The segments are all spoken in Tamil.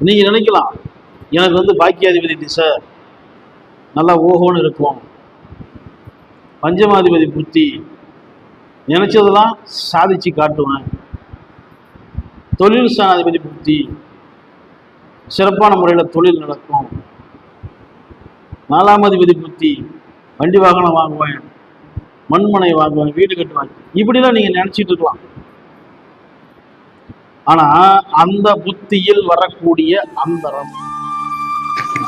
நீங்க நினைக்கலாம். எனக்கு வந்து பாக்கியாதிபதி சார் நல்லா ஓஹோன்னு இருக்கும். பஞ்சமாதிபதி புத்தி. நினைச்சதெல்லாம் சாதிச்சு காட்டுவேன். தொழில் சாதிபதி புத்தி. சிறப்பான முறையில் தொழில் நடக்கும். நாலாம் அதிபதி புத்தி. வண்டி வாகனம் வாங்குவேன். மண்மனை வாங்குவேன். வீடு கட்டுவேன். இப்படிலாம் நீங்கள் நினச்சிட்டு இருக்கலாம். ஆனா அந்த புத்தியில் வரக்கூடிய அந்தரம்.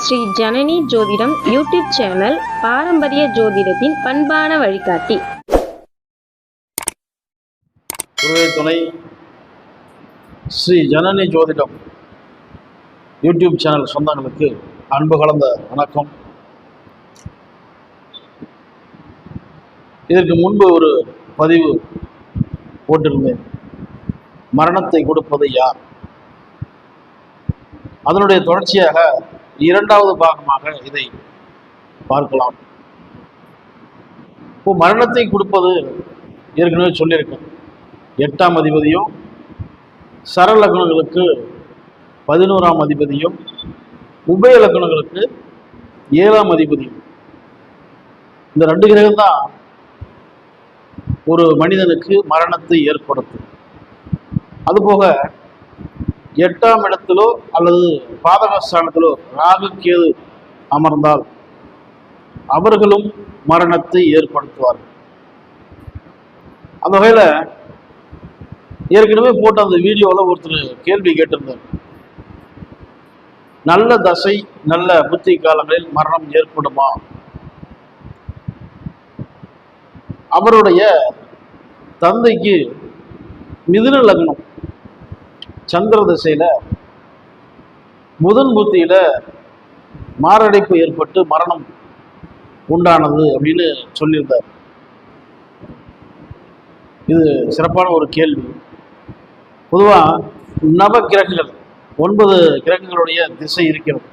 ஸ்ரீ ஜனனி ஜோதிடம் யூடியூப் சேனல் பாரம்பரிய ஜோதிடத்தின் பண்பான வழிகாட்டி. துணை ஸ்ரீ ஜனனி ஜோதிடம் யூடியூப் சேனல் சொந்தங்களுக்கு அன்பு கலந்த வணக்கம். இதற்கு முன்பு ஒரு பதிவு போட்டிருந்தேன். மரணத்தை கொடுப்பது யார்? அதனுடைய தொடர்ச்சியாக இரண்டாவது பாகமாக இதை பார்க்கலாம். இப்போ மரணத்தை கொடுப்பது ஏற்கனவே சொல்லியிருக்கேன். எட்டாம் அதிபதியும் சர லக்னங்களுக்கு பதினோராம் அதிபதியும் உபய லக்னங்களுக்கு ஏழாம் அதிபதியும். இந்த ரெண்டு கிரகம் தான் ஒரு மனிதனுக்கு மரணத்தை ஏற்படுத்தும். அதுபோக எட்டாம் இடத்திலோ அல்லது பாதகஸ்தானத்திலோ ராகு கேது அமர்ந்தால் அவர்களும் மரணத்தை ஏற்படுத்துவார்கள். அந்த வகையில் ஏற்கனவே போட்ட அந்த வீடியோவில் ஒருத்தர் கேள்வி கேட்டிருந்தார். நல்ல தசை நல்ல புத்தி காலங்களில் மரணம் ஏற்படுமா? அவருடைய தந்தைக்கு மிதுன லக்னம். சந்திர திசையில் புதன் புத்தியில் மாரடைப்பு ஏற்பட்டு மரணம் உண்டானது அப்படின்னு சொல்லியிருந்தார். இது சிறப்பான ஒரு கேள்வி. பொதுவாக நவ கிரகங்கள் ஒன்பது கிரகங்களுடைய திசை இருக்கிறது.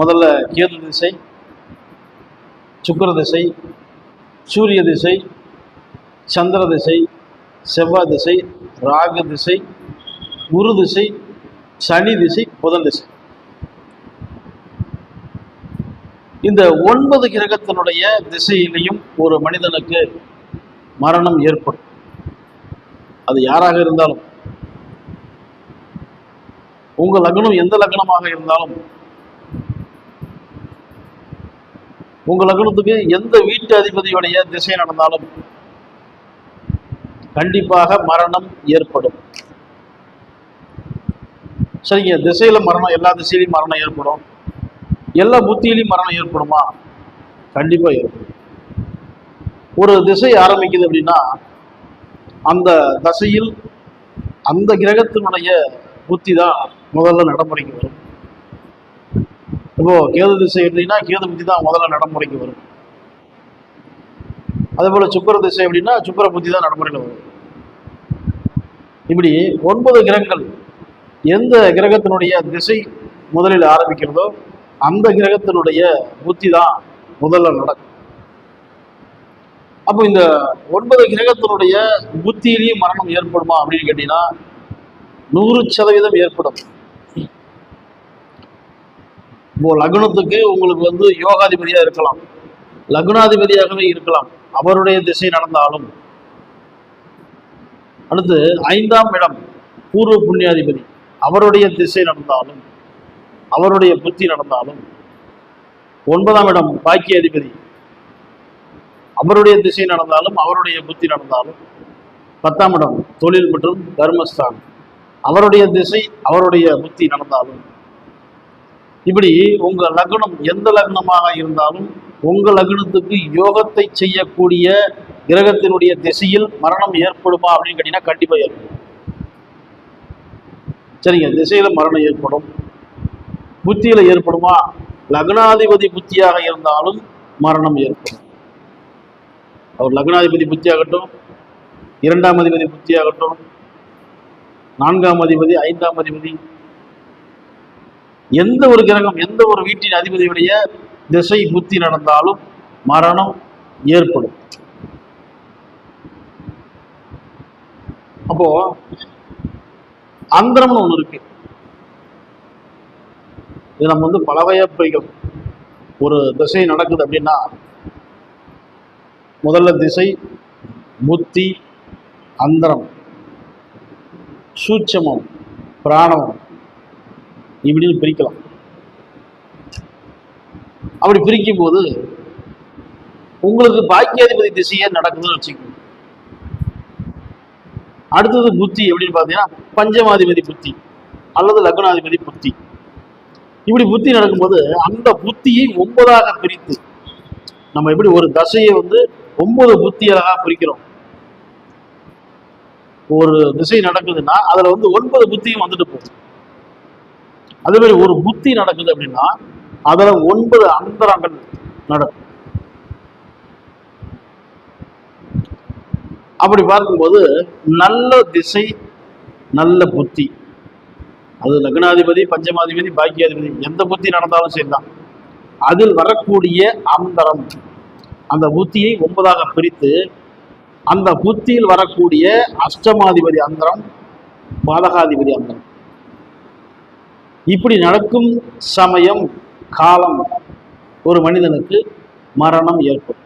முதல்ல கேது திசை சுக்கிர திசை சூரிய திசை சந்திர திசை செவ்வாய் திசை ராகு திசை குரு திசை சனி திசை புதன் திசை. இந்த ஒன்பது கிரகத்தினுடைய திசையிலையும் ஒரு மனிதனுக்கு மரணம் ஏற்படும். அது யாராக இருந்தாலும். உங்க லக்னம் எந்த லக்னமாக இருந்தாலும். உங்க லக்னத்துக்கு எந்த வீட்டு அதிபதியுடைய திசை நடந்தாலும். கண்டிப்பாக மரணம் ஏற்படும். சரிங்க திசையில மரணம் எல்லா திசையிலையும் மரணம் ஏற்படும். எல்லா புத்தியிலையும் மரணம் ஏற்படுமா? கண்டிப்பா ஏற்படும். ஒரு திசை ஆரம்பிக்குது அப்படின்னா அந்த தசையில் அந்த கிரகத்தினுடைய புத்தி தான் முதல்ல நடைமுறைக்கு வரும். இப்போ கேது திசை எப்படின்னா கேது புத்தி தான் முதல்ல நடைமுறைக்கு வரும். அதேபோல் சுக்கர திசை அப்படின்னா சுக்கர புத்தி தான் நடைமுறையில் வரும். இப்படி ஒன்பது கிரகங்கள் எந்த கிரகத்தினுடைய திசை முதலில் ஆரம்பிக்கிறதோ அந்த கிரகத்தினுடைய புத்தி தான் முதல்ல நடக்கும். அப்போ இந்த ஒன்பது கிரகத்தினுடைய புத்தியிலையும் மரணம் ஏற்படுமா அப்படின்னு கேட்டீங்கன்னா நூறு சதவீதம் ஏற்படும். இப்போ லக்னத்துக்கு உங்களுக்கு வந்து யோகாதிபதியாக இருக்கலாம். லக்னாதிபதியாகவே இருக்கலாம். அவருடைய திசை நடந்தாலும். அடுத்து ஐந்தாம் இடம் பூர்வ புண்ணியாதிபதி. அவருடைய திசை நடந்தாலும் அவருடைய புத்தி நடந்தாலும். ஒன்பதாம் இடம் பாக்கிய அதிபதி அவருடைய திசை நடந்தாலும் அவருடைய புத்தி நடந்தாலும். பத்தாம் இடம் தொழில் மற்றும் தர்மஸ்தானம் அவருடைய திசை அவருடைய புத்தி நடந்தாலும். இப்படி உங்க லக்னம் எந்த லக்னமாக இருந்தாலும் உங்க லக்னத்துக்கு யோகத்தை செய்யக்கூடிய கிரகத்தினுடைய திசையில் மரணம் ஏற்படுமா அப்படின்னு கேட்டீங்கன்னா கண்டிப்பா ஏற்படும். சரிங்க திசையில மரணம் ஏற்படும். புத்தியில ஏற்படுமா? லக்னாதிபதி புத்தியாக இருந்தாலும் மரணம் ஏற்படும். அவர் லக்னாதிபதி புத்தியாகட்டும் இரண்டாம் அதிபதி புத்தியாகட்டும் நான்காம் அதிபதி ஐந்தாம் அதிபதி எந்த ஒரு கிரகம் எந்த ஒரு வீட்டின் அதிபதியுடைய திசை புத்தி நடந்தாலும் மரணம் ஏற்படும். அப்போ அந்தரம்னு ஒண்ணு இருக்கு. இது நம்ம வந்து பல வகையா ஒரு திசை நடக்குது அப்படின்னா முதல்ல திசை புத்தி அந்தரம் சூட்சமம் பிராணவம் இப்படின்னு பிரிக்கலாம். அப்படி பிரிக்கும் போது உங்களுக்கு பாக்கியாதிபதி திசையே நடக்குதுன்னு வச்சுக்கோங்க. அடுத்தது புத்தி எப்படின்னு பார்த்தீங்கன்னா பஞ்சமாதிபதி புத்தி அல்லது லக்னாதிபதி புத்தி. இப்படி புத்தி நடக்கும்போது அந்த புத்தியை ஒன்பதாக பிரித்து நம்ம எப்படி ஒரு தசையை வந்து ஒன்பது புத்தியாக பிரிக்கிறோம். ஒரு திசை நடக்குதுன்னா அதுல வந்து ஒன்பது புத்தியும் வந்துட்டு போகும் அதே மாதிரி ஒரு புத்தி நடக்குது அப்படின்னா அதில் ஒன்பது அந்தரங்கள் நடக்கும். அப்படி பார்க்கும்போது நல்ல திசை நல்ல புத்தி. அது லக்னாதிபதி பஞ்சமாதிபதி பாக்கியாதிபதி எந்த புத்தி நடந்தாலும் சரிதான். அதில் வரக்கூடிய அந்தரம் அந்த புத்தியை ஒன்பதாக பிரித்து அந்த புத்தியில் வரக்கூடிய அஷ்டமாதிபதி அந்தரம் பாதகாதிபதி அந்தரம். இப்படி நடக்கும் சமயம் காலம் ஒரு மனிதனுக்கு மரணம் ஏற்படும்.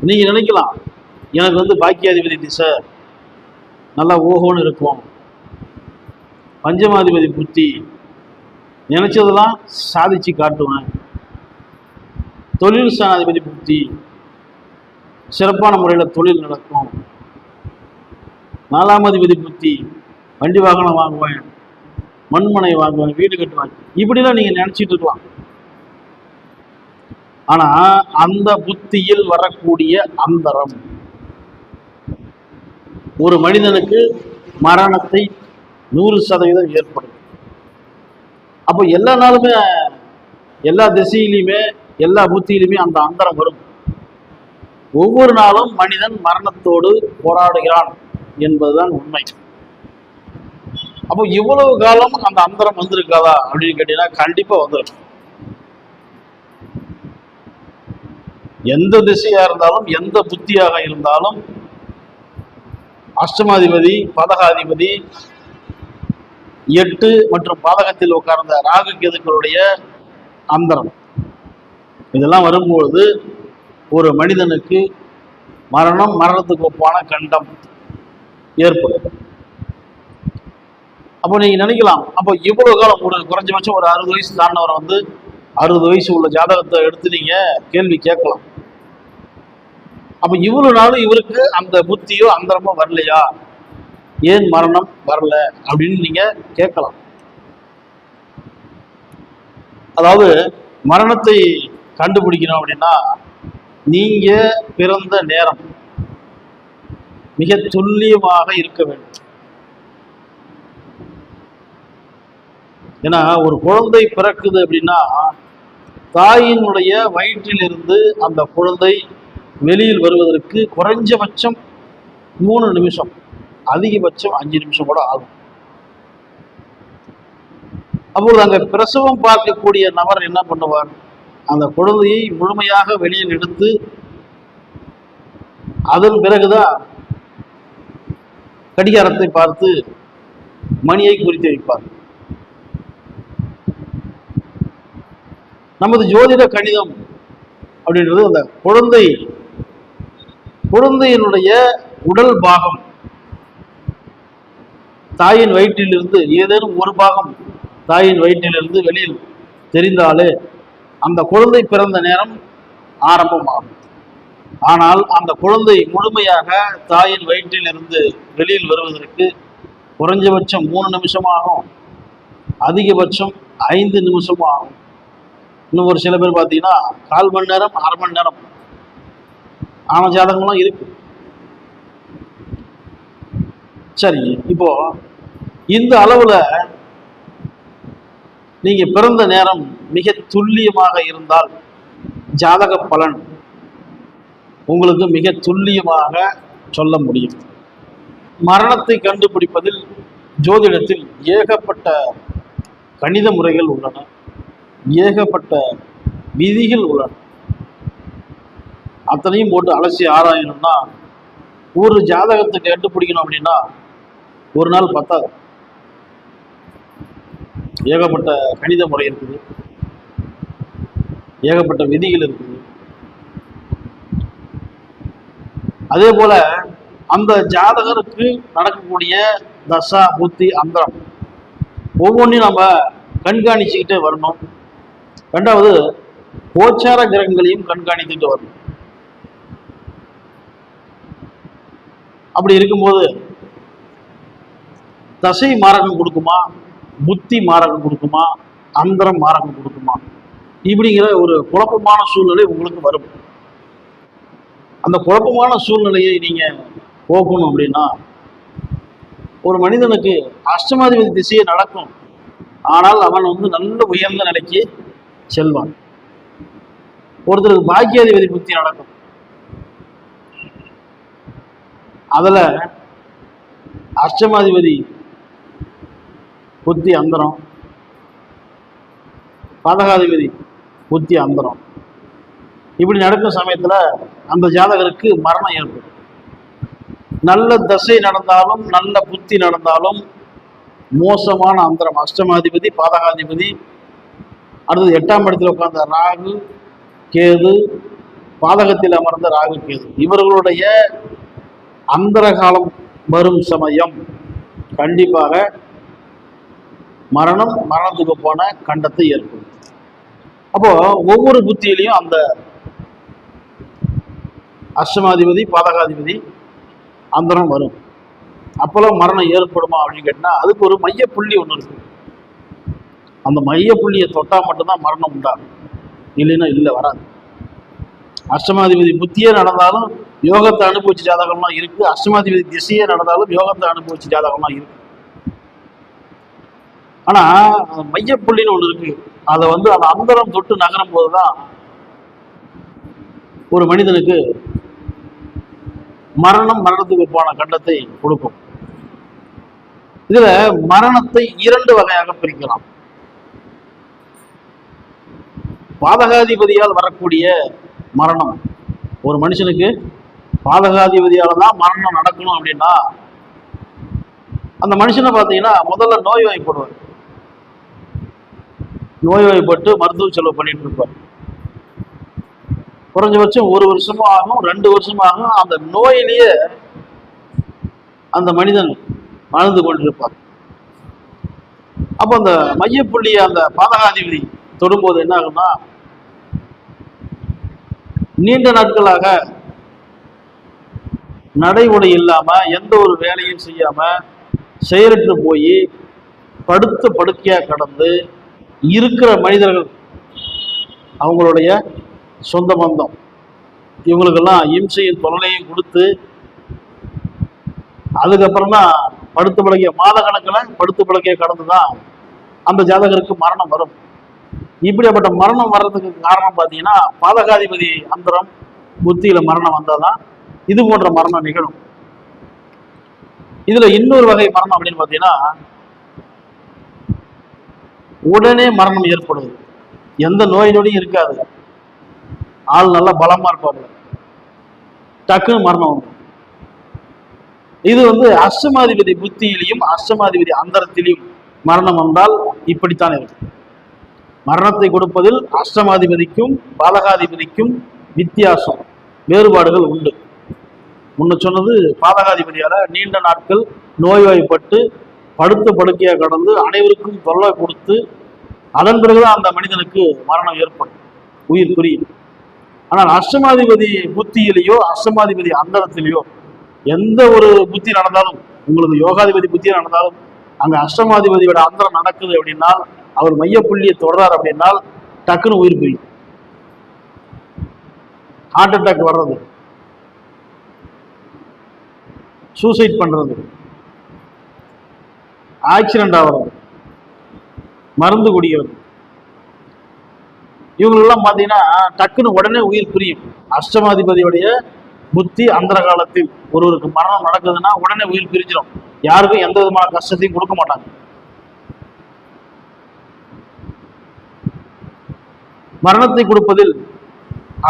நீங்க நினைக்கலாம் எனக்கு வந்து பாக்கியாதிபதி சார். நல்லா ஓஹோன்னு இருக்கும் பஞ்சமாதிபதி புத்தி. நினைச்சதெல்லாம் சாதிச்சு காட்டுவேன். தொழில் சாதிபதி புத்தி. சிறப்பான முறையில் தொழில் நடக்கும். நாலாம் அதிபதி புத்தி. வண்டி வாகனம் வாங்குவேன். மண்மனை வாங்குவாங்க வீடு கட்டுவாங்க. இப்படிலாம் நீங்க நினைச்சிட்டு இருக்கலாம். ஆனா அந்த புத்தியில் வரக்கூடிய அந்தரம். ஒரு மனிதனுக்கு மரணத்தை நூறு சதவீதம் ஏற்படும் அப்போ எல்லா நாளுமே எல்லா திசையிலையுமே எல்லா புத்தியிலுமே அந்த அந்தரம் வரும். ஒவ்வொரு நாளும் மனிதன் மரணத்தோடு போராடுகிறான் என்பதுதான் உண்மை. அப்போ இவ்வளவு காலம் அந்த அந்தரம் வந்திருக்காதா அப்படின்னு கேட்டீங்கன்னா கண்டிப்பா வந்துருக்கும் எந்த திசையா இருந்தாலும் எந்த புத்தியாக இருந்தாலும் அஷ்டமாதிபதி பதகாதிபதி எட்டு மற்றும் பாதகத்தில் உட்கார்ந்த ராகு கேதுக்களுடைய அந்தரம். இதெல்லாம் வரும்பொழுது ஒரு மனிதனுக்கு மரணம் மரணத்துக்கு ஒப்பான கண்டம் ஏற்படும். அப்போ நீங்க நினைக்கலாம் அப்போ இவ்வளவு காலம் ஒரு குறைஞ்சபட்சம் ஒரு அறுபது வயசு தாண்டவரை வந்து அறுபது வயசு உள்ள ஜாதகத்தை எடுத்து நீங்க கேள்வி கேட்கலாம். அப்ப இவ்வளவு நாளும் இவருக்கு அந்த புத்தியோ அந்தரமோ வரலையா? ஏன் மரணம் வரல அப்படின்னு நீங்க கேட்கலாம். அதாவது மரணத்தை கண்டுபிடிக்கணும் அப்படின்னா நீங்க பிறந்த நேரம் மிக துல்லியமாக இருக்க வேண்டும். ஏன்னா ஒரு குழந்தை பிறக்குது அப்படின்னா தாயினுடைய வயிற்றிலிருந்து அந்த குழந்தை வெளியில் வருவதற்கு குறைஞ்சபட்சம் மூணு நிமிஷம் அதிகபட்சம் அஞ்சு நிமிஷம் கூட ஆகும். அப்பொழுது அங்கே பிரசவம் பார்க்கக்கூடிய நபர் என்ன பண்ணுவார்? அந்த குழந்தையை முழுமையாக வெளியில் எடுத்து அதன் பிறகுதான் கடிகாரத்தை பார்த்து மணியை குறித்து வைப்பார். நமது ஜோதிட கணிதம் அப்படின்றது அந்த குழந்தை குழந்தையினுடைய உடல் பாகம். தாயின் வயிற்றிலிருந்து ஏதேனும் ஒரு பாகம் தாயின் வயிற்றிலிருந்து வெளியில் தெரிந்தாலே அந்த குழந்தை பிறந்த நேரம் ஆரம்பமாகும். ஆனால் அந்த குழந்தை முழுமையாக தாயின் வயிற்றிலிருந்து வெளியில் வருவதற்கு குறைஞ்சபட்சம் மூணு நிமிஷமாகும். அதிகபட்சம் ஐந்து நிமிஷமாகும். இன்னும் ஒரு சில பேர் பார்த்தீங்கன்னா கால் மணி நேரம் அரை மணி நேரம். ஆன ஜாதகம்லாம் இருக்கு. சரி இப்போ இந்த அளவுல நீங்க பிறந்த நேரம் மிக துல்லியமாக இருந்தால் ஜாதக பலன் உங்களுக்கு மிக துல்லியமாக சொல்ல முடியும். மரணத்தை கண்டுபிடிப்பதில் ஜோதிடத்தில் ஏகப்பட்ட கணித முறைகள் உள்ளன. ஏகப்பட்ட விதிகள் உள்ளன. அத்தனையும் போட்டு அலசி ஆராயணும்னா ஒரு ஜாதகத்தை கண்டுபிடிக்கணும் அப்படின்னா ஒரு நாள் பத்தாது. ஏகப்பட்ட கணித முறை இருக்குது. ஏகப்பட்ட விதிகள் இருக்குது. அதே போல அந்த ஜாதகருக்கு நடக்கக்கூடிய தசா புத்தி அந்தரம் ஒவ்வொன்றையும் நம்ம கண்காணிச்சுக்கிட்டே வரணும். ரெண்டாவது கோச்சார கிரகங்களையும் கண்காணித்துட்டு வரணும். அப்படி இருக்கும்போது தசை மாரகம் கொடுக்குமா? புத்தி மாரகம் கொடுக்குமா? அந்தரம் மாரகம் கொடுக்குமா? இப்படிங்கிற ஒரு குழப்பமான சூழ்நிலை உங்களுக்கு வரும். அந்த குழப்பமான சூழ்நிலையை நீங்க போக்கணும் அப்படின்னா ஒரு மனிதனுக்கு அஷ்டமாதிபதி திசையை நடக்கும். ஆனால் அவன் வந்து நல்ல உயர்ந்த நிலைக்கு செல்வான். ஒருத்தருக்கு பாக்கியாதிபதி புத்தி நடக்கும். அதுல அஷ்டமாதிபதி புத்தி அந்தரம். பாதகாதிபதி புத்தி அந்தரம். இப்படி நடக்கும் சமயத்துல அந்த ஜாதகருக்கு மரணம் ஏற்படும். நல்ல தசை நடந்தாலும் நல்ல புத்தி நடந்தாலும் மோசமான அந்தரம். அஷ்டமாதிபதி பாதகாதிபதி அடுத்தது எட்டாம் இடத்தில் உட்கார்ந்த ராகு கேது பாதகத்தில் அமர்ந்த ராகு கேது. இவர்களுடைய அந்தரகாலம் வரும் சமயம் கண்டிப்பாக மரணம் மரணத்துக்கு போன கண்டத்தை ஏற்படும். அப்போ ஒவ்வொரு புத்தியிலையும் அந்த அஷ்டமாதிபதி பாதகாதிபதி அந்தரம் வரும். அப்போல்லாம் மரணம் ஏற்படுமா அப்படின்னு கேட்டால் அதுக்கு ஒரு மைய புள்ளி ஒன்று இருக்கு. அந்த மைய புள்ளியை தொட்டால் மட்டும்தான் மரணம் உண்டாகும். இல்லைன்னா இல்லை வராது. அஷ்டமாதிபதி புத்தியே நடந்தாலும் யோகத்தை அனுபவிச்ச ஜாதகம்லாம் இருக்கு. அஷ்டமாதிபதி திசையே நடந்தாலும் யோகத்தை அனுபவிச்ச ஜாதகம்லாம் இருக்கு. ஆனா அந்த மையப்புள்ளின்னு ஒன்று இருக்கு. அதை வந்து அந்த அந்தரம் தொட்டு நகரும் போதுதான் ஒரு மனிதனுக்கு மரணம் மரணத்துக்கு போன கண்டத்தை கொடுக்கும். இதுல மரணத்தை இரண்டு வகையாக பிரிக்கலாம். பாதகாதிபதியால் வரக்கூடிய மரணம். ஒரு மனுஷனுக்கு பாதகாதிபதியால் தான் மரணம் நடக்கணும் அப்படின்னா அந்த மனுஷனை பார்த்தீங்கன்னா முதல்ல நோய் வாய்ப்படுவார் நோய் வாய்ப்பட்டு மருத்துவ செலவு பண்ணிட்டு இருப்பார். குறைஞ்சபட்சம் ஒரு வருஷமும் ஆகும் ரெண்டு வருஷமும் ஆகும். அந்த நோயிலேயே அந்த மனிதன் வாழ்ந்து கொண்டிருப்பார். அப்போ அந்த மையப்புள்ளியை அந்த பாதகாதிபதி தொடும்போது என்ன ஆகும்னா நீண்ட நாட்களாக நடை உடை இல்லாம எந்த ஒரு வேலையும் செய்யாம செயலற்று போய் படுத்த படுக்கையா கடந்து இருக்கிற மனிதர்கள் அவங்களுடைய சொந்த பந்தம். இவங்களுக்கெல்லாம் இம்சையும் தொல்லையும் கொடுத்து அதுக்கப்புறமா படுத்து பழகிய மாத கணக்கில் படுத்து பழகிய கடந்து தான் அந்த ஜாதகருக்கு மரணம் வரும். இப்படிப்பட்ட மரணம் வர்றதுக்கு காரணம் பார்த்தீங்கன்னா பாதகாதிபதி அந்தரம் புத்தியில மரணம் வந்தாதான் இது போன்ற மரணம் நிகழும். இதுல இன்னொரு வகை மரணம் அப்படின்னு பார்த்தீங்கன்னா உடனே மரணம் ஏற்படுது. எந்த நோய் நொடியும் இருக்காது. ஆள் நல்லா பலமா இருப்பாங்க. டக்குன்னு மரணம் வரும் இது வந்து அஷ்டமாதிபதி புத்தியிலையும் அஷ்டமாதிபதி அந்தரத்திலையும் மரணம் வந்தால் இப்படித்தான் இருக்கும். மரணத்தை கொடுப்பதில் அஷ்டமாதிபதிக்கும் பாலகாதிபதிக்கும் வித்தியாசம் வேறுபாடுகள் உண்டு. முன்ன சொன்னது பாதகாதிபதியால் நீண்ட நாட்கள் நோய்வாய்ப்பட்டு படுத்த படுக்கையாக கடந்து அனைவருக்கும் தொல்லை கொடுத்து அதன் பிறகுதான் அந்த மனிதனுக்கு மரணம் ஏற்படும். உயிர் புரியும். ஆனால் அஷ்டமாதிபதி புத்தியிலேயோ அஷ்டமாதிபதி அந்தரத்திலேயோ எந்த ஒரு புத்தி நடந்தாலும் உங்களுக்கு யோகாதிபதி புத்தி நடந்தாலும் அங்கே அஷ்டமாதிபதியோட அந்தரம் நடக்குது அப்படின்னா அவர் மையப்புள்ளியை தொடர்றார் அப்படின்னா டக்குன்னு உயிர் புரியும் ஹார்ட் அட்டாக் வர்றது. சூசைட் பண்றது. ஆக்சிடென்ட் ஆகிறது. மருந்து குடிக்கிறது. இவங்களெல்லாம் பார்த்தீங்கன்னா டக்குன்னு உடனே உயிர் புரியும். அஷ்டமாதிபதியுடைய புத்தி அந்தர காலத்தில். ஒருவருக்கு மரணம் நடக்குதுன்னா உடனே உயிர் பிரிஞ்சிடும் யாருக்கும் எந்த விதமான கஷ்டத்தையும் கொடுக்க மாட்டாங்க. மரணத்தை கொடுப்பதில்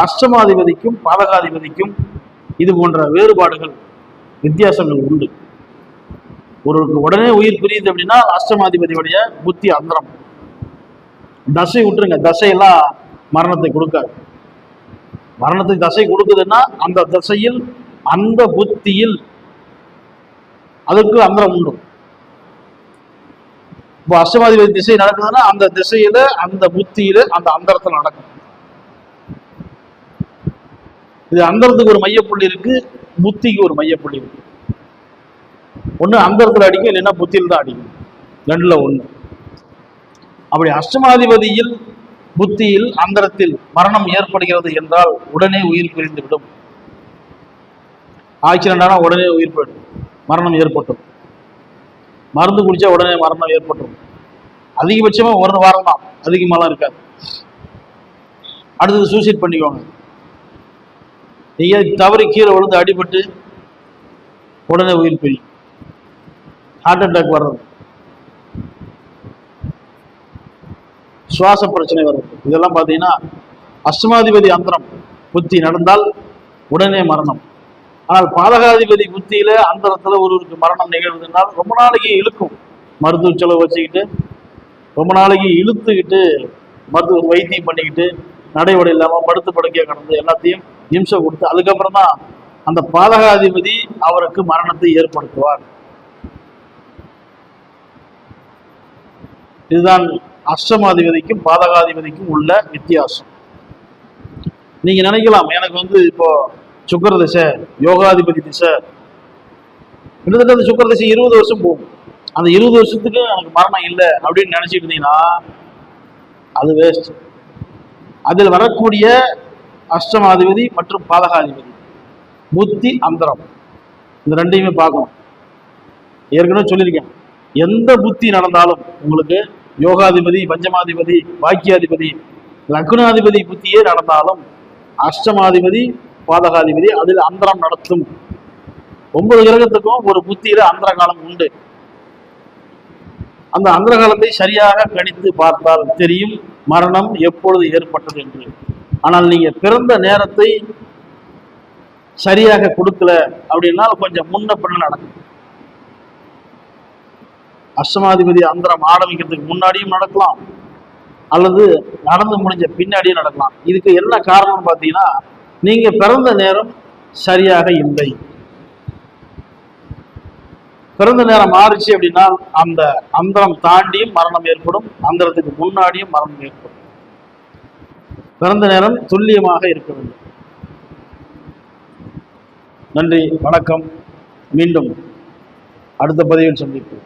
அஷ்டமாதிபதிக்கும் பாதகாதிபதிக்கும் இது போன்ற வேறுபாடுகள் வித்தியாசங்கள் உண்டு. ஒருவருக்கு உடனே உயிர் பிரியுது அப்படின்னா அஷ்டமாதிபதியுடைய புத்தி அந்தரம். தசை விட்டுருங்க. தசையெல்லாம் மரணத்தை கொடுக்காது. மரணத்துக்கு தசை கொடுக்குதுன்னா அந்த தசையில் அந்த புத்தியில் அதுக்கு அந்தரம் உண்டு. இப்போ அஷ்டமாதிபதி திசை நடக்குதுன்னா அந்த திசையில அந்த புத்தியில அந்த அந்தரத்தில் நடக்கும். இது அந்தரத்துக்கு ஒரு மையப்புள்ளி இருக்கு புத்திக்கு ஒரு மையப்புள்ளி இருக்கு. ஒண்ணு அந்தரத்துல அடிக்கும் இல்லைன்னா புத்தியில் தான் அடிக்கும். ரெண்டுல ஒண்ணு. அப்படி அஷ்டமாதிபதியில் புத்தியில் அந்தரத்தில் மரணம் ஏற்படுகிறது என்றால் உடனே உயிர் பிரிந்துவிடும். ஆக்சிடென்ட் உடனே உயிர் போயிடும் மரணம் ஏற்பட்டும் மருந்து குடிச்சா உடனே மரணம் ஏற்பட்டுரும். அதிகபட்சமா ஒரு வாரம் தான். அதிகமாலாம் இருக்காது. அடுத்தது சூசைட் பண்ணிக்கோங்க. நீங்க தவறி கீழே விழுந்து அடிபட்டு உடனே உயிர் பிரியும் ஹார்ட் அட்டாக் வர்றது. சுவாச பிரச்சனை வர்றது. இதெல்லாம் பார்த்தீங்கன்னா அஷ்டமாதிபதி அந்தரம் புத்தி நடந்தால் உடனே மரணம். ஆனால் பாதகாதிபதி புத்தியில அந்தரத்துல ஒருவருக்கு மரணம் நிகழ்வுதுனால் ரொம்ப நாளைக்கு இழுக்கும். மருத்துவ செலவு வச்சுக்கிட்டு ரொம்ப நாளைக்கு இழுத்துக்கிட்டு மருத்துவ வைத்தியம் பண்ணிக்கிட்டு நடைமுறை இல்லாமல் படுத்து படுக்கையா கடந்து எல்லாத்தையும் இம்சம் கொடுத்து அதுக்கப்புறம் தான் அந்த பாதகாதிபதி அவருக்கு மரணத்தை ஏற்படுத்துவார். இதுதான் அஷ்டமாதிபதிக்கும் பாதகாதிபதிக்கும் உள்ள வித்தியாசம். நீங்க நினைக்கலாம் எனக்கு வந்து இப்போ சுக்கர திசை யோகாதிபதி திசை. கிட்டத்தட்ட அந்த சுக்கர திசை இருபது வருஷம் போகும். அந்த இருபது வருஷத்துக்கு எனக்கு மரணம் இல்லை அப்படின்னு நினைச்சிட்டு இருந்தீங்கன்னா அது வேஸ்ட் அதில் வரக்கூடிய அஷ்டமாதிபதி மற்றும் பாதகாதிபதி புத்தி அந்தரம். இந்த ரெண்டையுமே பார்க்கணும். ஏற்கனவே சொல்லியிருக்கேன். எந்த புத்தி நடந்தாலும் உங்களுக்கு யோகாதிபதி பஞ்சமாதிபதி பாக்கியாதிபதி லக்னாதிபதி புத்தியே நடந்தாலும் அஷ்டமாதிபதி பாதகாதிபதி அதில் அந்தரம் நடத்தும். ஒன்பது கிரகத்துக்கும் ஒரு புத்தியில அந்தர காலம் உண்டு. அந்த அந்தர காலத்தை சரியாக கணித்து பார்த்தால் தெரியும் மரணம் எப்பொழுது ஏற்பட்டது என்று. ஆனால் நீங்க பிறந்த நேரத்தை சரியாக கொடுக்கல அப்படின்னா கொஞ்சம் முன்ன பின்ன நடக்கும். அஷ்டமாதிபதி அந்தரம் ஆரம்பிக்கிறதுக்கு முன்னாடியும் நடக்கலாம். அல்லது நடந்து முடிஞ்ச பின்னாடியும் நடக்கலாம். இதுக்கு என்ன காரணம்னு பார்த்தீங்கன்னா நீங்க பிறந்த நேரம் சரியாக இல்லை. பிறந்த நேரம் மாறுச்சு அப்படின்னா அந்த அந்தரம் தாண்டியும் மரணம் ஏற்படும் அந்தரத்துக்கு முன்னாடியும் மரணம் ஏற்படும். பிறந்த நேரம் துல்லியமாக இருக்க வேண்டும். நன்றி வணக்கம். மீண்டும் அடுத்த பதிவில் சந்திப்போம்.